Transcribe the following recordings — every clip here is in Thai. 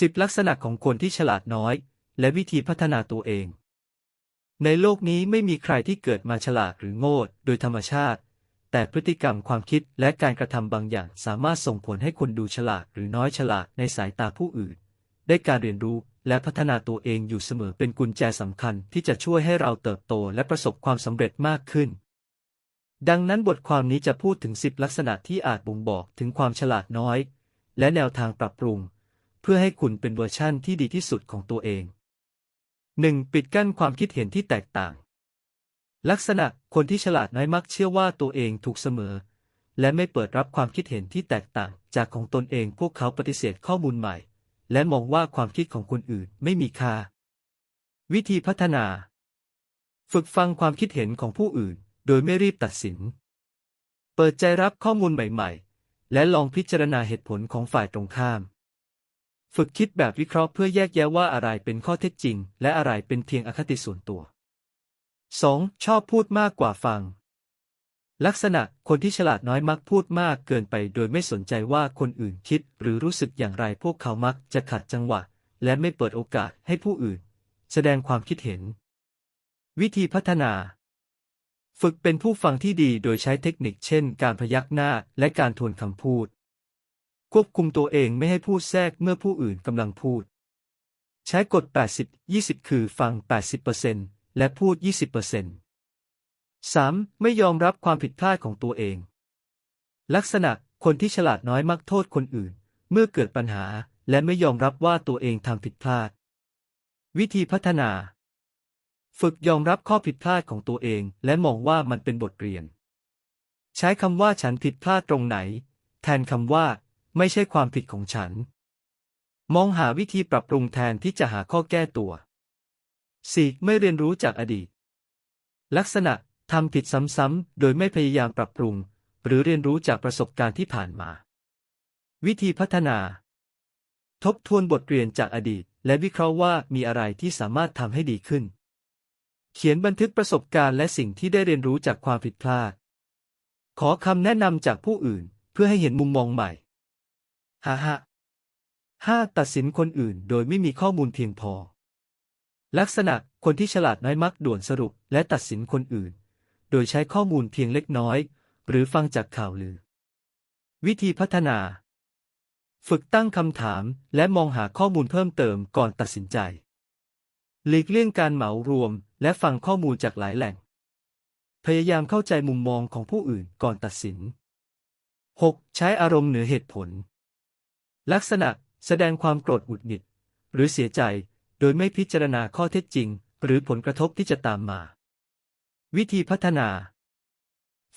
10ลักษณะของคนที่ฉลาดน้อย และวิธีพัฒนาตัวเอง ในโลกนี้ไม่มีใครที่เกิดมาฉลาดหรือโง่โดยธรรมชาติ แต่พฤติกรรมความคิดและการกระทำบางอย่างสามารถส่งผลให้คนดูฉลาดหรือน้อยฉลาดในสายตาผู้อื่น ได้การเรียนรู้และพัฒนาตัวเองอยู่เสมอเป็นกุญแจสำคัญที่จะช่วยให้เราเติบโตและประสบความสำเร็จมากขึ้น ดังนั้นบทความนี้จะพูดถึง 10 ลักษณะที่อาจบ่งบอกถึงความฉลาดน้อย และแนวทางปรับปรุง เพื่อให้คุณเป็นเวอร์ชั่นที่ดีที่สุดของตัวเอง 1. ปิดกั้นความคิดเห็นที่แตกต่าง ลักษณะคนที่ฉลาดน้อยมักเชื่อว่าตัวเองถูกเสมอ และไม่เปิดรับความคิดเห็นที่แตกต่าง จากของตนเองพวกเขาปฏิเสธข้อมูลใหม่ และมองว่าความคิดของคนอื่นไม่มีค่า วิธีพัฒนา ฝึกฟังความคิดเห็นของผู้อื่น โดยไม่รีบตัดสิน เปิดใจรับข้อมูลใหม่ ๆ และลองพิจารณาเหตุผลของฝ่ายตรงข้าม ฝึกคิดแบบวิเคราะห์เพื่อแยกแยะว่าอะไรเป็นข้อเท็จจริง และอะไรเป็นเพียงอคติส่วนตัว 2. ชอบพูดมากกว่าฟัง ลักษณะคนที่ฉลาดน้อยมักพูดมากเกินไป โดยไม่สนใจว่าคนอื่นคิดหรือรู้สึกอย่างไรพวกเขามักจะขัดจังหวะ และไม่เปิดโอกาสให้ผู้อื่น แสดงความคิดเห็น วิธีพัฒนา ฝึกเป็นผู้ฟังที่ดีโดยใช้เทคนิคเช่น การพยักหน้าและการทวนคำพูด ควบคุมตัวเองไม่ให้พูดแทรกเมื่อผู้อื่นกำลังพูด ใช้กฎ 80-20 คือฟัง 80%และพูด 20% 3. ไม่ยอมรับความผิดพลาดของตัวเอง ลักษณะคนที่ฉลาดน้อยมักโทษคนอื่น เมื่อเกิดปัญหาและไม่ยอมรับว่าตัวเองทำผิดพลาด วิธีพัฒนา ฝึกยอมรับข้อผิดพลาดของตัวเอง และมองว่ามันเป็นบทเรียน ใช้คำว่าฉันผิดพลาดตรงไหน แทนคำว่า ไม่ใช่ความผิดของฉัน มองหาวิธีปรับปรุงแทนที่จะหาข้อแก้ตัว 4. ไม่เรียนรู้จากอดีต ลักษณะทำผิดซ้ำๆ โดยไม่พยายามปรับปรุง หรือเรียนรู้จากประสบการณ์ที่ผ่านมา วิธีพัฒนา ทบทวนบทเรียนจากอดีต และวิเคราะห์ว่ามีอะไรที่สามารถทำให้ดีขึ้น เขียนบันทึกประสบการณ์และสิ่งที่ได้เรียนรู้จากความผิดพลาด ขอคำแนะนำจากผู้อื่น เพื่อให้เห็นมุมมองใหม่ ฮ่าฮ่าห้าตัดสินคนอื่นโดยไม่มีข้อมูลเพียงพอ ลักษณะคนที่ฉลาดน้อยมักด่วนสรุปและตัดสินคนอื่น โดยใช้ข้อมูลเพียงเล็กน้อย หรือฟังจากข่าวลือ วิธีพัฒนา ฝึกตั้งคำถามและมองหาข้อมูลเพิ่มเติมก่อนตัดสินใจ หลีกเลี่ยงการเหมารวมและฟังข้อมูลจากหลายแหล่ง พยายามเข้าใจมุมมองของผู้อื่นก่อนตัดสิน 6. ใช้อารมณ์เหนือเหตุผล ลักษณะแสดงความโกรธหงุดหงิด หรือเสียใจ โดยไม่พิจารณาข้อเท็จจริง หรือผลกระทบที่จะตามมา วิธีพัฒนา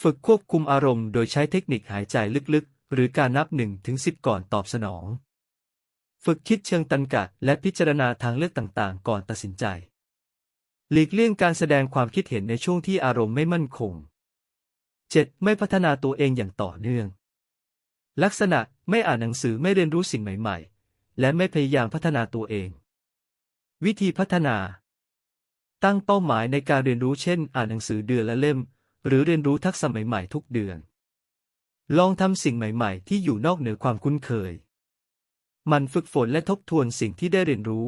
ฝึกควบคุมอารมณ์โดยใช้เทคนิคหายใจลึกๆ หรือการนับ1ถึง10ก่อนตอบสนอง ฝึกคิดเชิงตันกะและพิจารณาทางเลือกต่างๆ ก่อนตัดสินใจ หลีกเลี่ยงการแสดงความคิดเห็นในช่วงที่อารมณ์ไม่มั่นคง 7. ไม่พัฒนาตัวเองอย่างต่อเนื่อง ลักษณะไม่อ่านหนังสือไม่เรียนรู้สิ่งใหม่ ๆ และไม่พยายามพัฒนาตัวเอง วิธีพัฒนา ตั้งเป้าหมายในการเรียนรู้เช่น อ่านหนังสือเดือนละเล่ม หรือเรียนรู้ทักษะใหม่ๆ ทุกเดือน ลองทำสิ่งใหม่ๆ ที่อยู่นอกเหนือความคุ้นเคย มันฝึกฝนและทบทวนสิ่งที่ได้เรียนรู้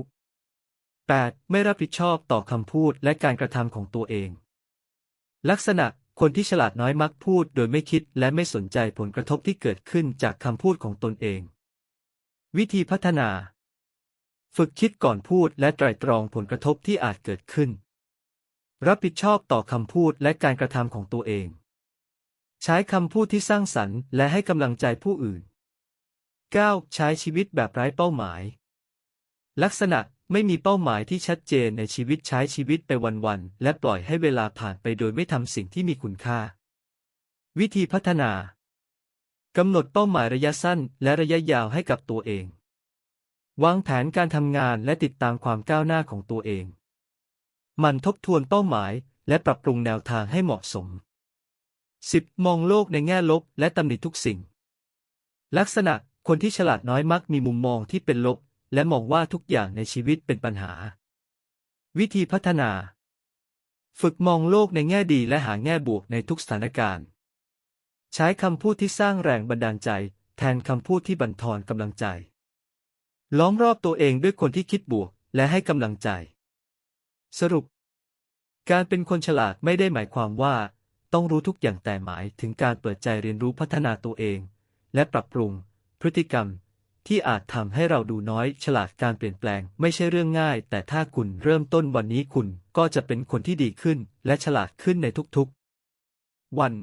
8. ไม่รับผิดชอบต่อคำพูดและการกระทำของตัวเอง ลักษณะ คนที่ฉลาดน้อยมักพูดโดยไม่คิดและไม่สนใจผลกระทบที่เกิดขึ้นจากคำพูดของตนเอง วิธีพัฒนา ฝึกคิดก่อนพูดและไตร่ตรองผลกระทบที่อาจเกิดขึ้น รับผิดชอบต่อคำพูดและการกระทำของตัวเอง ใช้คำพูดที่สร้างสรรค์และให้กำลังใจผู้อื่น 9. ใช้ชีวิตแบบไร้เป้าหมาย ลักษณะ ไม่มีเป้าหมายที่ชัดเจนในชีวิตใช้ชีวิตไปวันๆ และปล่อยให้เวลาผ่านไปโดยไม่ทำสิ่งที่มีคุณค่า วิธีพัฒนากำหนดเป้าหมายระยะสั้นและระยะยาวให้กับตัวเอง วางแผนการทำงานและติดตามความก้าวหน้าของตัวเอง มันทบทวนเป้าหมายและปรับปรุงแนวทางให้เหมาะสม 10. มองโลกในแง่ลบและตำหนิทุกสิ่ง ลักษณะคนที่ฉลาดน้อยมักมีมุมมองที่เป็นลบ และมองว่าทุกอย่างในชีวิตเป็นปัญหา วิธีพัฒนา ฝึกมองโลกในแง่ดีและหาแง่บวกในทุกสถานการณ์ ใช้คำพูดที่สร้างแรงบันดาลใจ แทนคำพูดที่บั่นทอนกำลังใจ ล้อมรอบตัวเองด้วยคนที่คิดบวกและให้กำลังใจ สรุป การเป็นคนฉลาดไม่ได้หมายความว่า ต้องรู้ทุกอย่างแต่หมายถึงการเปิดใจเรียนรู้พัฒนาตัวเอง และปรับปรุง พฤติกรรม ที่อาจทำให้เราดูน้อยฉลาดการเปลี่ยนแปลงไม่ใช่เรื่องง่าย แต่ถ้าคุณเริ่มต้นวันนี้คุณก็จะเป็นคนที่ดีขึ้น และฉลาดขึ้นในทุกๆ วัน